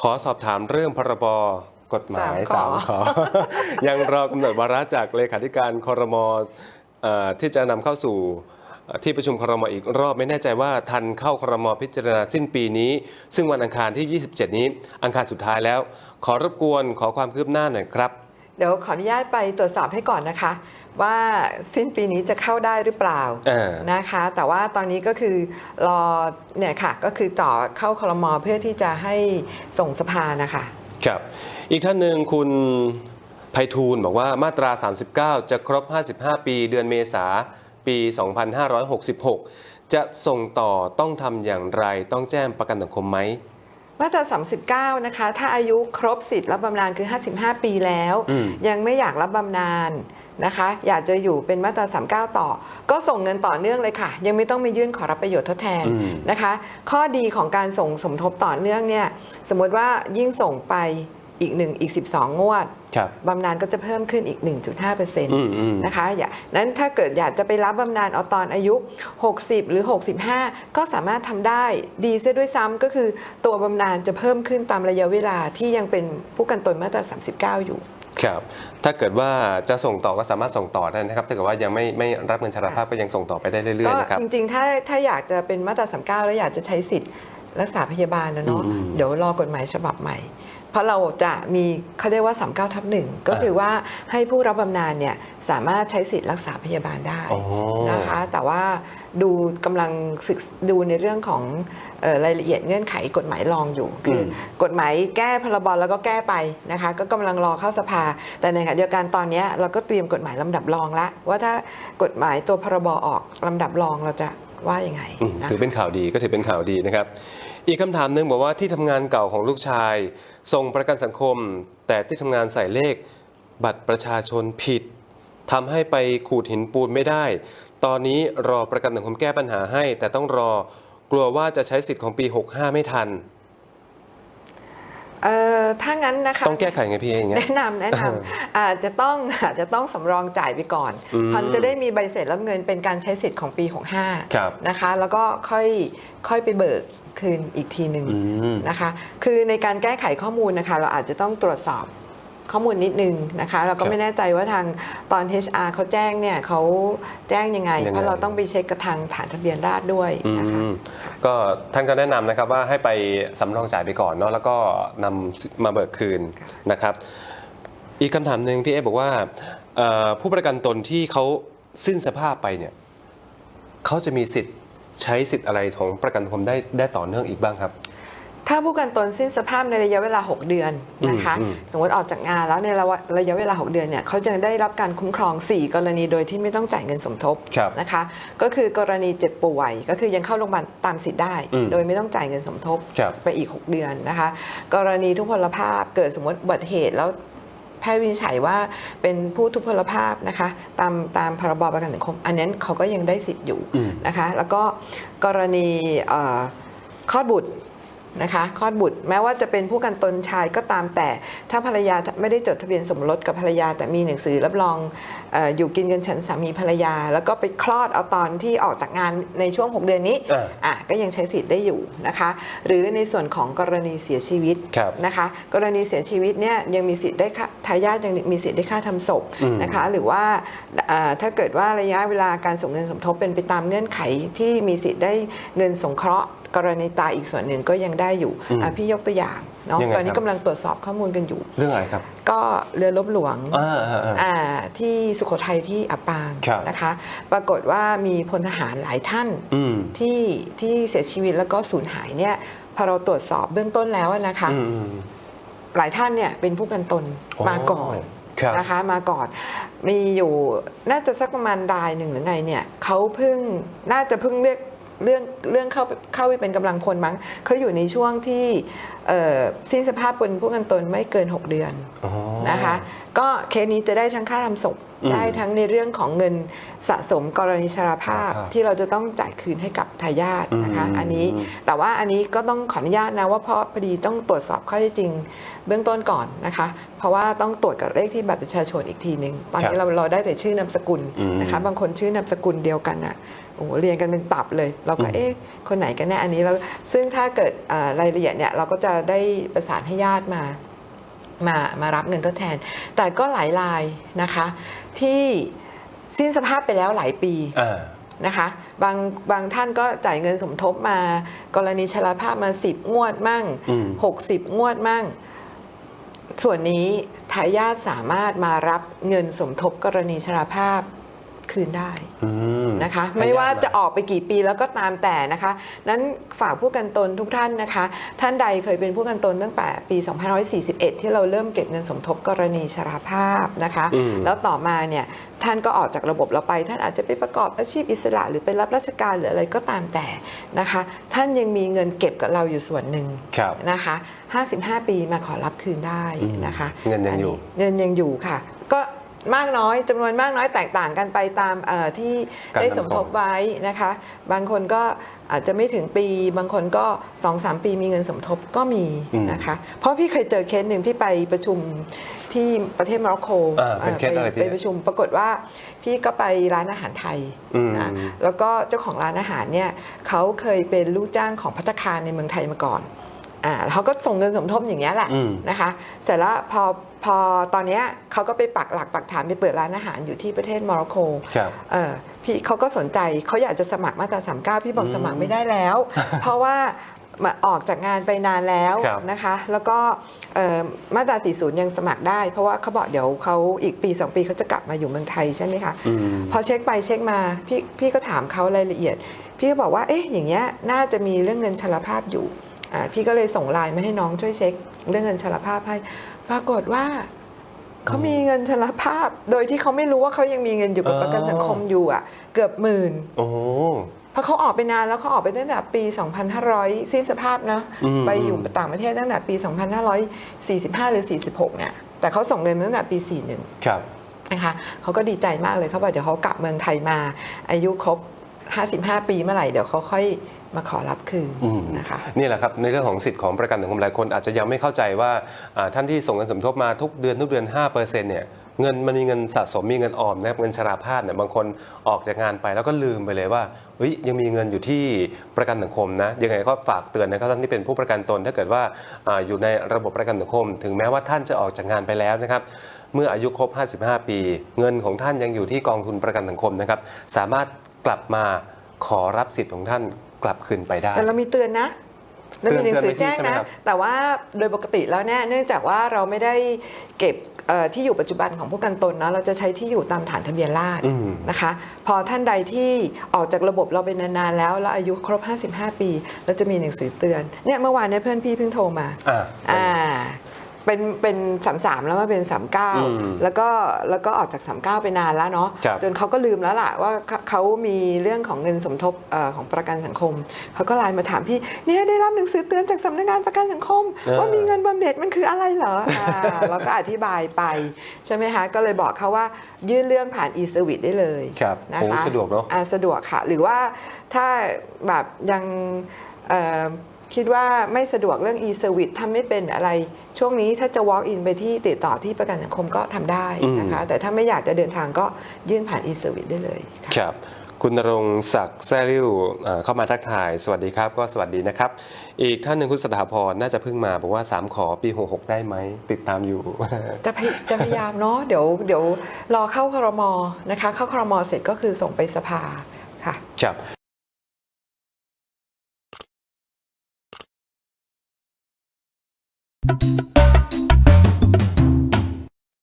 ขอสอบถามเรื่องพรบกฎหมายสาสามมขขออยังรอกำหนดวาระจากเลขาธิการคอรมอเอ่อที่จะนำเข้าสู่เอ่อที่ประชุมคอรมออีกรอบไม่แน่ใจว่าทันเข้าคอรมอพิจารณาสิ้นปีนี้ ซึ่งวันอังคารที่ 27 นี้ อังคารสุดท้ายแล้ว ขอรบกวนขอความคืบหน้าหน่อยครับเดี๋ยวขออนุญาตไปตรวจสอบให้ก่อนนะคะ ว่าสิ้นปีนี้จะเข้าได้หรือเปล่าอ่านะคะ แต่ว่าตอนนี้ก็คือรอเนี่ยค่ะก็คือจ่อเข้าคลมเพื่อที่จะให้ส่งสภานะคะครับอีกท่านหนึ่งคุณไพฑูรย์บอกว่ามาตรา 39 จะครบ 55 ปีเดือนเมษาปี 2566 จะส่งต่อต้องทำอย่างไรต้องแจ้งประกันสังคมไหม มาตรา39 นะคะ ถ้าอายุครบสิทธิ์รับบำนาญคือ 55 ปีแล้วอืมยังไม่อยากรับบำนาญนะคะ อยากจะอยู่เป็นมาตรา39 ต่อ ก็ส่งเงินต่อเนื่องเลยค่ะ ยังไม่ต้องไปยื่นขอรับประโยชน์ทดแทนอืมนะคะ ข้อดีของการส่งสมทบต่อเนื่องเนี่ย สมมติว่ายิ่งส่งไป อีกหนึ่งอีก 12 งวดครับบำนาญก็จะเพิ่มขึ้นอีก 1.5%อืมอืมนะคะอย่านั้นถ้าเกิดอยากจะไปรับบำนาญเอาตอนอายุ 60 หรือ 65 ก็สามารถทำได้ดีเสียด้วยซ้ำก็คือตัวบำนาญจะเพิ่มขึ้นตามระยะเวลาที่ยังเป็นผู้กันตนมาตรา 39 อยู่ครับถ้าเกิดว่าจะส่งต่อก็สามารถส่งต่อได้นะครับถ้าเกิดว่ายังไม่ไม่รับเงินชราภาพก็ยังส่งต่อไปได้เรื่อยก็ๆนะครับจริงๆ ถ้าถ้าอยากจะเป็นมาตรา 39 แล้วอยากจะใช้สิทธิ์รักษาพยาบาลนะเนาะอืมเดี๋ยวรอกฎหมายฉบับใหม่ เพราะเราจะมีเขาเรียกว่า 39ทับหนึ่งก็คือว่าให้ผู้รับบำนาญเนี่ยสามารถใช้สิทธิ์รักษาพยาบาลได้อ๋อนะคะ แต่ว่าดูกำลังศึกดูในเรื่องของเอ่อรายละเอียดเงื่อนไขกฎหมายรองอยู่ คืออมกฎหมายแก้พรบแล้วก็แก้ไปนะคะ ก็กำลังรอเข้าสภา แต่ในขณะเดียวกันตอนเนี้ยเราก็เตรียมกฎหมายลำดับรองละว่าถ้ากฎหมายตัวพรบออกลำดับรองเราจะ ว่ายังไงอืมนะถือเป็นข่าวดีก็ถือเป็นข่าวดีนะครับ อีกคำถามหนึ่งบอกว่าที่ทำงานเก่าของลูกชาย ส่งประกันสังคม แต่ที่ทำงานใส่เลข บัตรประชาชนผิดทำให้ไปขูดหินปูนไม่ได้ ตอนนี้รอประกันสังคมแก้ปัญหาให้ แต่ต้องรอกลัวว่าจะใช้สิทธิ์ของปี 65 ไม่ทัน เอ่อถ้างั้นนะคะต้องแก้ไขไงพี่เองเนี่ยแนะนำแนะนำอาจจะต้องอาจจะต้องสำรองจ่ายไปก่อนอืมพันจะได้มีใบเสร็จรับเงินเป็นการใช้สิทธิ์ของปี 65ครับนะคะ แล้วก็ค่อยค่อยไปเบิกคืนอีกทีหนึ่งอืมนะคะ คือในการแก้ไขข้อมูลนะคะ เราอาจจะต้องตรวจสอบ ข้อมูลนิดนึงนะคะ เราคก็รับไม่แน่ใจว่าทางตอน HR เขาแจ้งเนี่ยเขาแจ้งยังไง ยังไง เพราะเราต้องไปเช็คกับทางฐานทะเบียนราษฎร์ด้วยอืนะคะ มก็ท่านก็แนะนำนะครับว่าให้ไปสำรองจ่ายไปก่อนเนาะแล้วก็นำมาเบิกคืนนะครับ อีกคำถามหนึ่งพี่เอบอกว่าเอ่อผู้ประกันตนที่เขาสิ้นสภาพไปเนี่ยเขาจะมีสิทธิ์ใช้สิทธิ์อะไรของประกันสังคมได้ได้ต่อเนื่องอีกบ้างครับ ถ้าผู้กันตนสิ้นสภาพในระยะเวลา 6 เดือนนะคะอืมอืมสมมติออกจากงานแล้วในระยะเวลา 6 เดือนเนี่ยเขาจะได้รับการคุ้มครอง 4 กรณีโดยที่ไม่ต้องจ่ายเงินสมทบครับนะคะ ก็คือกรณีเจ็บป่วย ก็คือยังเข้าโรงพยาบาลตามสิทธิ์ได้อืมโดยไม่ต้องจ่ายเงินสมทบครับไปอีก 6 เดือนนะคะ กรณีทุพพลภาพเกิดสมมติอุบัติเหตุแล้วแพทย์วินิจฉัยว่าเป็นผู้ทุพพลภาพนะคะ ตามตามพรบประกันสังคม อันนั้นเขาก็ยังได้สิทธิ์อยู่อืมนะคะ แล้วก็กรณีเอ่อคลอดบุตร นะคะคลอดบุตรแม้ว่าจะเป็นผู้กันตนชายก็ตามแต่ ถ้าภรรยาไม่ได้จดทะเบียนสมรสกับภรรยา แต่มีหนังสือรับรองเอออยู่กินกันฉันสามีภรรยา แล้วก็ไปคลอดเอาตอนที่ออกจากงานในช่วง 6 เดือนนี้อ่าอะก็ยังใช้สิทธิ์ได้อยู่นะคะ หรือในส่วนของกรณีเสียชีวิตครับนะคะ กรณีเสียชีวิตเนี่ยยังมีสิทธิ์ได้ค่าทายาทยังมีสิทธิ์ได้ค่าทำศพอืมนะคะ หรือว่าอ่าถ้าเกิดว่าระยะเวลาการส่งเงินสมทบเป็นไปตามเงื่อนไขที่มีสิทธิ์ได้เงินสงเคราะห์ กรณีตายอีกส่วนหนึ่งก็ยังได้อยู่อืมอะพี่ยกตัวอย่างเนาะยังไงตอนนี้ครับ กำลังตรวจสอบข้อมูลกันอยู่ เรื่องอะไรครับก็เรือลบหลวงอ่าอ่าอ่า อ่าที่สุโขทัยที่อับปางครับ นะคะ ปรากฏว่ามีพลทหารหลายท่าน อืม ที่ที่เสียชีวิตแล้วก็สูญหายเนี่ยพอเราตรวจสอบเบื้องต้นแล้วนะคะ อืมอืมหลายท่านเนี่ยเป็นผู้กันตนอ๋อมาก่อนครับนะคะมาก่อนมีอยู่น่าจะสักประมาณรายหนึ่งหรือไงเนี่ยเขาเพิ่งน่าจะเพิ่งเลือก เรื่องเรื่องเข้าเข้าไปเป็นกำลังพลมั้งเขาอยู่ในช่วงที่เอ่อสิ้นสภาพเป็นผู้กันตนไม่เกิน 6 เดือนอ๋อนะคะ ก็เคสนี้จะได้ทั้งค่าทำศพอืมได้ทั้งในเรื่องของเงินสะสมกรณีชราภาพชราภาพที่เราจะต้องจ่ายคืนให้กับทายาทนะคะอืมอันนี้แต่ว่าอันนี้ก็ต้องขออนุญาตนะว่าเพราะพอดีต้องตรวจสอบข้อเท็จจริง เบื้องต้นก่อนนะคะ เพราะว่าต้องตรวจกับเลขที่บัตรประชาชนอีกทีหนึ่งตอนนี้เราเราได้แต่ชื่อนามสกุลอืมนะคะ บางคนชื่อนามสกุลเดียวกันอะโอ้โหเรียงกันเป็นตับเลย เราก็อืมเอ๊ะคนไหนกันแน่อันนี้แล้วซึ่งถ้าเกิดอ่ารายละเอียดเนี่ยเราก็จะได้ประสานให้ญาติมามามารับเงินทดแทน แต่ก็หลายรายนะคะ ที่สิ้นสภาพไปแล้วหลายปีอ่านะคะบางบางท่านก็จ่ายเงินสมทบมา กรณีชราภาพมา 10 งวดมั่งอืม60 งวดมั่ง ส่วนนี้ทายาทสามารถมารับเงินสมทบกรณีชราภาพ คืนได้อืมนะคะให้ไม่ว่าญติจะออกไปกี่ปีแล้วก็ตามแต่นะคะ นั้นฝากผู้กันตนทุกท่านนะคะ ท่านใดเคยเป็นผู้กันตนตั้งแต่ปี 2541 ที่เราเริ่มเก็บเงินสมทบกรณีชราภาพนะคะอืมแล้วต่อมาเนี่ยท่านก็ออกจากระบบเราไป ท่านอาจจะไปประกอบอาชีพอิสระ หรือไปรับราชการหรืออะไรก็ตามแต่นะคะ ท่านยังมีเงินเก็บกับเราอยู่ส่วนหนึ่งครับนะคะ 55 ปีมาขอรับคืนได้นะคะอืมเงินยังอยู่ เงินยังอยู่ค่ะ ก็ มากน้อยจำนวนมากน้อยแตกต่างกันไปตามเอ่อที่การได้นำสส่มงทบไว้นะคะ บางคนก็อาจจะไม่ถึงปี บางคนก็2-3ปีมีเงินสมทบก็มีอืมนะคะ เพราะพี่เคยเจอเคสหนึ่งพี่ไปประชุมที่ประเทศโมร็อกโกอ่าเป็นเคสอะไรไปพี่ ไปประชุมปรากฏว่าพี่ก็ไปร้านอาหารไทย อืม นะแล้วก็เจ้าของร้านอาหารเนี่ยเขาเคยเป็นลูกจ้างของพัตตาคารในเมืองไทยมาก่อน อ่าเขาก็ส่งเงินสมทบอย่างเงี้ยแหละอืม นะคะเสร็จแล้วพอพอตอนเนี้ยเขาก็ไปปักหลักปักฐานไปเปิดร้านอาหารอยู่ที่ประเทศโมร็อกโก ครับ เออพี่เขาก็สนใจเขาอยากจะสมัครมาตราสามเก้าพี่บอกอืมสมัครไม่ได้แล้ว เพราะว่ามาออกจากงานไปนานแล้วครับนะคะ แล้วก็เอ่อมาตรา40 ยังสมัครได้ เพราะว่าเขาบอกเดี๋ยวเขาอีกปี 2 ปีเขาจะกลับมาอยู่เมืองไทยใช่ไหมคะอืม พอเช็คไปเช็คมาพี่พี่ก็ถามเขารายละเอียด พี่ก็บอกว่าเอ๊ะอย่างเงี้ยน่าจะมีเรื่องเงินชราภาพอยู่อ่า พี่ก็เลยส่งไลน์มาให้น้องช่วยเช็ค เรื่องเงินชราภาพให้ ปรากฏว่าเขามีเงินชราภาพ โดยที่เขาไม่รู้ว่าเขายังมีเงินอยู่กับอ๋อประกันสังคมอยู่อะ เกือบหมื่นโอ้เพราะเขาออกไปนานแล้วเขาออกไปตั้งแต่ปี 2500 สิ้นสภาพนะอืมไปอยู่ต่างประเทศตั้งแต่ปี 2545 หรือ 46 เนี่ย แต่เขาส่งเงินมาตั้งแต่ปี 41 ครับนะคะเขาก็ดีใจมากเลยเขาบอกเดี๋ยวเขากลับเมืองไทยมา อายุครบ 55 ปีเมื่อไหร่เดี๋ยวเขาค่อย มาขอรับคืนอืมนะคะนี่แหละครับในเรื่องของสิทธิ์ของประกันสังคมหลายคนอาจจะยังไม่เข้าใจว่าอ่าท่านที่ส่งเงินสมทบมาทุกเดือนทุกเดือน5%เนี่ยเงินมันมีเงินสะสมมีเงินออมนะครับเงินชราภาพเนี่ยบางคนออกจากงานไปแล้วก็ลืมไปเลยว่าเฮ้ยยังมีเงินอยู่ที่ประกันสังคมนะยังไงก็ฝากเตือนนะครับท่านที่เป็นผู้ประกันตน ถ้าเกิดว่าอาอยู่ในระบบประกันสังคม ถึงแม้ว่าท่านจะออกจากงานไปแล้วนะครับเมื่ออายุครบ 55 ปี เงินของท่านยังอยู่ที่กองทุนประกันสังคมนะครับสามารถกลับมาขอรับสิทธิ์ของท่าน กลับคืนไปได้ แต่เรามีเตือนนะเรามีหนังสือแจ้งเตือนไปที่ใช่ไหมนะครับแต่ว่าโดยปกติแล้วเนี่ยเนื่องจากว่าเราไม่ได้เก็บเอ่อที่อยู่ปัจจุบันของผู้กันตนนะเราจะใช้ที่อยู่ตามฐานทะเบียนราษฎร์อืมนะคะ พอท่านใดที่ออกจากระบบเราไปนานๆแล้วแล้วอายุครบ 55 ปี เราจะมีหนังสือเตือนเนี่ยเมื่อวานเนี่ยเพื่อนพี่เพิ่งโทรมาอ่าอ่า เป็นเป็นสามสามแล้วมาเป็นสามเก้าอืมแล้วก็แล้วก็ออกจากสามเก้าไปนานแล้วเนาะครับจนเขาก็ลืมแล้วล่ะว่าเขาเขามีเรื่องของเงินสมทบเออของประกันสังคม เขาก็ไลน์มาถามพี่เนี่ยได้รับหนังสือเตือนจากสำนักงานประกันสังคมเออว่ามีเงินบำเหน็จมันคืออะไรเหรออ่าเราก็อธิบายไปใช่ไหมคะก็เลยบอกเขาว่ายื่นเรื่องผ่าน e-service ได้เลยครับนะโอ้คะสะดวกเนาะอ่าสะดวกค่ะ หรือว่าถ้าแบบยังเอ่อ คิดว่าไม่สะดวกเรื่อง e-service ทำไม่เป็นอะไร ช่วงนี้ถ้าจะ walk in ไปที่ติดต่อที่ประกันสังคมก็ทำได้นะคะ แต่ถ้าไม่อยากจะเดินทางก็ยื่นผ่าน e-service ได้เลยค่ะครับคุณณรงค์ศักดิ์แซ่ริ้วเอ่อเข้ามาทักทาย สวัสดีครับ ก็สวัสดีนะครับ อีกท่านหนึ่งคุณสถาพรน่าจะเพิ่งมาบอกว่า 3 ขอปี 66 ได้ไหม ติดตามอยู่ จะพยจะพยายามเนาะเดี๋ยวเดี๋ยวรอเข้าครมนะคะ เข้าครมเสร็จก็คือส่งไปสภาค่ะครับ